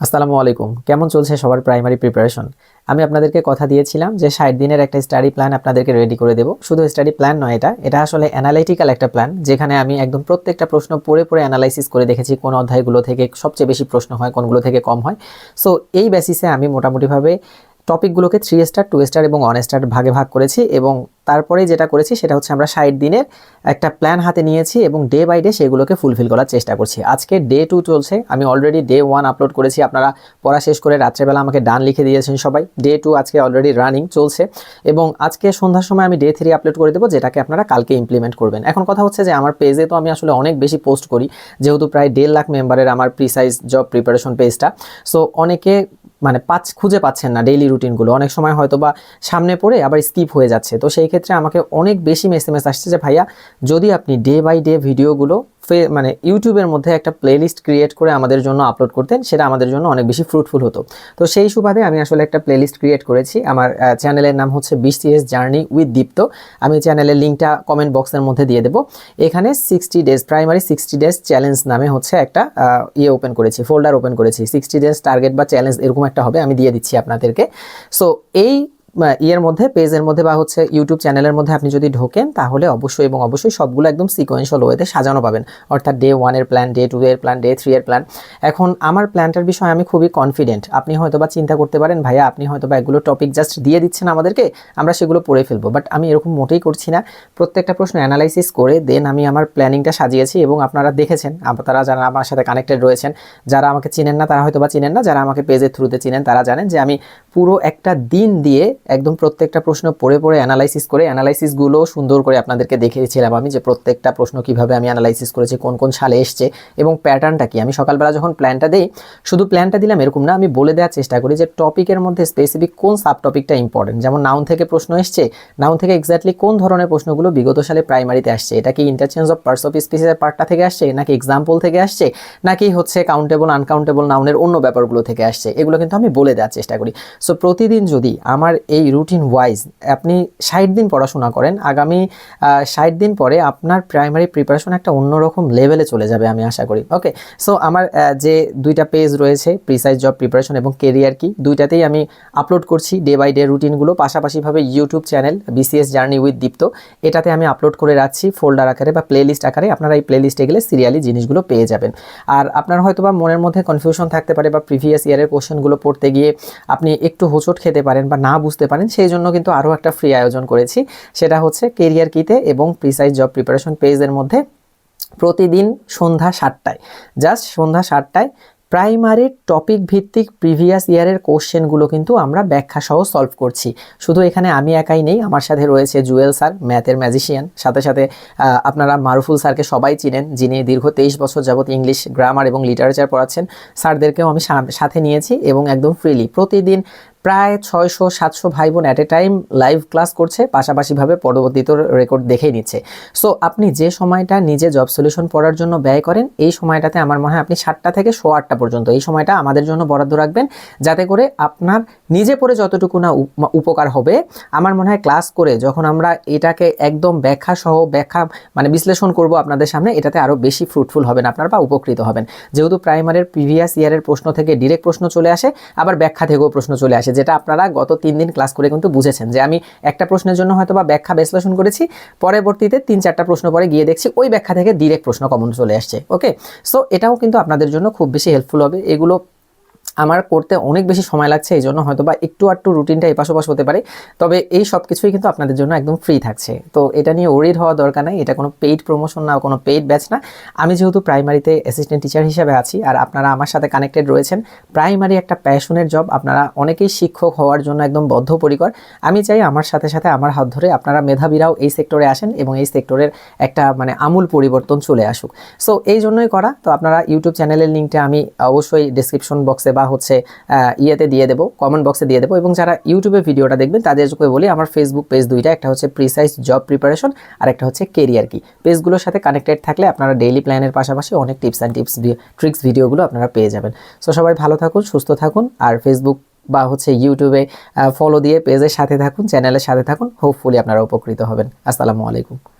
আসসালামু আলাইকুম। কেমন চলছে সবার প্রাইমারি প্রিপারেশন আমি আপনাদেরকে কথা দিয়েছিলাম যে ষাট দিনের একটা স্টাডি প্ল্যান আপনাদেরকে রেডি করে দেবো। শুধু স্টাডি প্ল্যান নয় এটা এটা আসলে অ্যানালাইটিক্যাল একটা প্ল্যান যেখানে আমি একদম প্রত্যেকটা প্রশ্ন পড়ে পড়ে অ্যানালাইসিস করে দেখেছি কোন অধ্যায়গুলো থেকে সবচেয়ে বেশি প্রশ্ন হয়, কোনগুলো থেকে কম হয়। সো এই বেসিসে আমি মোটামুটিভাবে টপিকগুলোকে থ্রি স্টার টু স্টার এবং ওয়ান স্টার ভাগে ভাগ করেছি এবং তারপরে যেটা করেছি সেটা হচ্ছে আমরা ষাট দিনের একটা প্ল্যান হাতে নিয়েছি এবং ডে বাই ডে সেগুলোকে ফুলফিল করার চেষ্টা করছি। আজকে ডে টু চলছে, আমি অলরেডি ডে ওয়ান আপলোড করেছি, আপনারা পড়া শেষ করে রাত্রেবেলা আমাকে ডান লিখে দিয়েছেন সবাই। ডে টু আজকে অলরেডি রানিং চলছে এবং আজকে সন্ধ্যার সময় আমি ডে থ্রি আপলোড করে দেবো, যেটাকে আপনারা কালকে ইমপ্লিমেন্ট করবেন। এখন কথা হচ্ছে যে আমার পেজে তো আমি আসলে অনেক বেশি পোস্ট করি, যেহেতু প্রায় দেড় লাখ মেম্বারের আমার প্রিসাইজ জব প্রিপারেশন পেজটা সো অনেকে মানে পাঁচ, খুঁজে পাচ্ছেন না ডেইলি রুটিনগুলো অনেক সময় হয়তো বা সামনে পড়ে আবার স্কিপ হয়ে যাচ্ছে। তো সেই ক্ষেত্রে আমাকে অনেক বেশি মেসেমেস আসছে যে, ভাইয়া, যদি আপনি ডে বাই ডে ভিডিওগুলো মানে ইউটিউবের মধ্যে একটা প্লেলিস্ট ক্রিয়েট করে আমাদের জন্য আপলোড করতেন, সেটা আমাদের জন্য অনেক বেশি ফ্রুটফুল হতো। তো সেই সুবাদে আমি আসলে একটা প্লেলিস্ট ক্রিয়েট করেছি। আমার চ্যানেলের নাম হচ্ছে বিসিএস জার্নি উইথ দীপ্ত আমি চ্যানেলের লিঙ্কটা কমেন্ট বক্সের মধ্যে দিয়ে দেবো। এখানে sixty days primary sixty days challenge নামে হচ্ছে একটা ইয়ে ওপেন করেছি ফোল্ডার ওপেন করেছি। সিক্সটি ডেজ টার্গেট বা চ্যালেঞ্জ এরকম একটা হবে, আমি দিয়ে দিচ্ছি আপনাদেরকে। সো এই ইয়ের মধ্যে, পেজের মধ্যে বা হচ্ছে ইউটিউব চ্যানেলের মধ্যে আপনি যদি ঢোকেন, তাহলে অবশ্যই এবং অবশ্যই সবগুলো একদম সিকোয়েন্সিয়াল ওয়েতে সাজানো পাবেন। অর্থাৎ ডে ওয়ানের প্ল্যান ডে টু এর প্ল্যান ডে থ্রি এর প্ল্যান এখন আমার প্ল্যানটার বিষয়ে আমি খুবই কনফিডেন্ট আপনি হয়তো বা চিন্তা করতে পারেন, ভাইয়া, আপনি হয়তো বা এগুলো টপিক জাস্ট দিয়ে দিচ্ছেন আমাদেরকে, আমরা সেগুলো পড়ে ফেলব। বাট আমি এরকম মোটেই করছি না। প্রত্যেকটা প্রশ্ন অ্যানালাইসিস করে দেন আমি আমার প্ল্যানিংটা সাজিয়েছি এবং আপনারা দেখেছেন তারা যারা আমার সাথে কানেক্টেড রয়েছেন, যারা আমাকে চিনেন না, তারা হয়তো বা চিনেন না। যারা আমাকে পেজের থ্রুতে চিনেন, তারা জানেন যে আমি পুরো একটা দিন দিয়ে একদম প্রত্যেকটা প্রশ্ন পড়ে পড়ে অ্যানালাইসিস করে অ্যানালাইসিসগুলো সুন্দর করে আপনাদেরকে দেখিয়েছিলাম আমি যে প্রত্যেকটা প্রশ্ন কীভাবে আমি অ্যানালাইসিস করেছি, কোন কোন সালে এসছে এবং প্যাটার্নটা কি। আমি সকালবেলা যখন প্ল্যানটা দিই, শুধু প্ল্যানটা দিলাম এরকম না, আমি বলে দেওয়ার চেষ্টা করি যে টপিকের মধ্যে স্পেসিফিক কোন সাব টপিকটা ইম্পর্টেন্ট যেমন নাউন থেকে প্রশ্ন এসছে নাউন থেকে এক্স্যাক্টলি কোন ধরনের প্রশ্নগুলো বিগত সালে প্রাইমারিতে আসছে? এটা কি ইন্টারচেঞ্জ অফ পার্টস অফ স্পিসের পার্টটা থেকে আসছে, নাকি এক্সাম্পল থেকে আসছে, নাকি হচ্ছে কাউন্টেবল আনকাউন্টেবল নাউনের অন্য ব্যাপারগুলো থেকে আসছে? এগুলো কিন্তু আমি বলে দেওয়ার চেষ্টা করি। সো প্রতিদিন যদি আমার এই রুটিন ওয়াইজ আপনি ষাট দিন পড়াশোনা করেন, আগামী ষাট দিন পরে আপনার প্রাইমারি প্রিপারেশন একটা অন্যরকম লেভেলে চলে যাবে আমি আশা করি ওকে সো আমার যে দুইটা পেজ রয়েছে প্রিসাইজ জব প্রিপারেশন এবং কেরিয়ার কি, দুইটাতেই আমি আপলোড করছি ডে বাই ডে রুটিনগুলো পাশাপাশিভাবে YouTube channel BCS journey with Dipto এটাতে আমি আপলোড করে রাখছি ফোল্ডার আকারে বা প্লেলিস্ট আকারে, আপনারা এই প্লেলিস্টে গেলে সিরিয়ালি জিনিসগুলো পেয়ে যাবেন। আর আপনার হয়তো বা মনের মধ্যে কনফিউশন থাকতে পারে বা প্রিভিয়াস ইয়ারের কোশ্চেনগুলো পড়তে গিয়ে আপনি একটু হোঁচট খেতে পারেন বা না বুঝতে পারেন। সেই জন্য কিন্তু আরও একটা ফ্রি আয়োজন করেছি। সেটা হচ্ছে কেরিয়ার কিতে এবং প্রিসাইজ জব প্রিপারেশন পেজের মধ্যে প্রতিদিন সন্ধ্যা সাতটায়। জাস্ট সন্ধ্যা সাতটায় প্রাইমারির টপিক ভিত্তিক প্রিভিয়াস ইয়ারের কোশ্চেনগুলো কিন্তু আমরা ব্যাখ্যা সহ সলভ করছি। শুধু এখানে আমি একাই নেই, আমার সাথে রয়েছে জুয়েল স্যার ম্যাথের ম্যাজিশিয়ান সাথে সাথে আপনারা মারুফুল স্যারকে সবাই চিনেন, যিনি দীর্ঘ তেইশ বছর যাবত ইংলিশ গ্রামার এবং লিটারেচার পড়াচ্ছেন। স্যারদেরকেও আমি সাথে নিয়েছি এবং একদম ফ্রিলি প্রতিদিন প্রায় ছয়শো, সাতশো ভাই বোন at a time live class করছে, পাশাপাশিভাবে পরবর্তীতে রেকর্ড দেখেই নিচ্ছে। সো আপনি যে সময়টা নিজে জব সলিউশন পড়ার জন্য ব্যয় করেন, এই সময়টাতে আমার মনে হয় আপনি সাতটা থেকে শো আটটা পর্যন্ত, এই সময়টা আমাদের জন্য বরাদ্দ রাখবেন, যাতে করে আপনার নিজে পড়ে যতটুকু না উপকার হবে, আমার মনে হয় ক্লাস করে যখন আমরা এটাকে একদম ব্যাখ্যা সহ, ব্যাখ্যা মানে বিশ্লেষণ করব আপনাদের সামনে, এটাতে আরও বেশি ফ্রুটফুল হবেন আপনারা বা উপকৃত হবেন। যেহেতু প্রাইমারির প্রিভিয়াস ইয়ারের প্রশ্ন থেকে ডিরেক্ট প্রশ্ন চলে আসে, আবার ব্যাখ্যা থেকেও প্রশ্ন চলে আসে যেটা আপনারা গত তিন দিন ক্লাস করে কিন্তু বুঝেছেন যে আমি একটা প্রশ্নের জন্য হয়তো বা ব্যাখ্যা বিশ্লেষণ করেছি, পরবর্তীতে তিন চারটা প্রশ্ন পরে গিয়ে দেখছি ওই ব্যাখ্যা থেকে ডিরেক্ট প্রশ্ন কমন চলে আসছে ওকে সো এটাও কিন্তু আপনাদের জন্য খুব বেশি হেল্পফুল হবে। এগুলো আমার করতে অনেক বেশি সময় লাগছে, এই জন্য হয়তো বা একটু আটটু রুটিনটা এপাশ ওপাশ হতে পারে। তবে এই সব কিছুই কিন্তু আপনাদের জন্য একদম ফ্রি থাকছে। তো এটা নিয়ে ওরিড হওয়া দরকার নাই, এটা কোনো পেইড প্রমোশন না, কোনো পেইড ব্যাচ না। আমি যেহেতু প্রাইমারিতে অ্যাসিস্ট্যান্ট টিচার হিসেবে আছি, আর আপনারা আমার সাথে কানেক্টেড রয়েছেন প্রাইমারি একটা প্যাশনের জব আপনারা অনেকেই শিক্ষক হওয়ার জন্য একদম বদ্ধপরিকর। আমি চাই আমার সাথে সাথে আমার হাত ধরে আপনারা মেধাবীরাও এই সেক্টরে আসেন এবং এই সেক্টরের একটা মানে আমূল পরিবর্তন চলে আসুক। সো এই জন্যই করা। তো আপনারা ইউটিউব চ্যানেলের লিঙ্কটা আমি অবশ্যই ডিসক্রিপশন বক্সে বা হচ্ছে ইয়েতে দিয়ে দেবো কমেন্ট বক্সে দিয়ে দেবো এবং যারা ইউটিউবে ভিডিওটা দেখবেন তাদেরকে বলি আমার ফেসবুক পেজ দুইটা, একটা হচ্ছে প্রিসাইজ জব প্রিপারেশন আর একটা হচ্ছে কেরিয়ার কি পেজগুলোর সাথে কানেক্টেড থাকলে আপনারা ডেইলি প্ল্যানের পাশাপাশি অনেক টিপস অ্যান্ড টিপস ট্রিক্স ভিডিওগুলো আপনারা পেয়ে যাবেন। সো সবাই ভালো থাকুন, সুস্থ থাকুন আর ফেসবুক বা হচ্ছে ইউটিউবে ফলো দিয়ে পেজের সাথে থাকুন চ্যানেলের সাথে থাকুন। হোপফুলি আপনারা উপকৃত হবেন। আসসালামু আলাইকুম।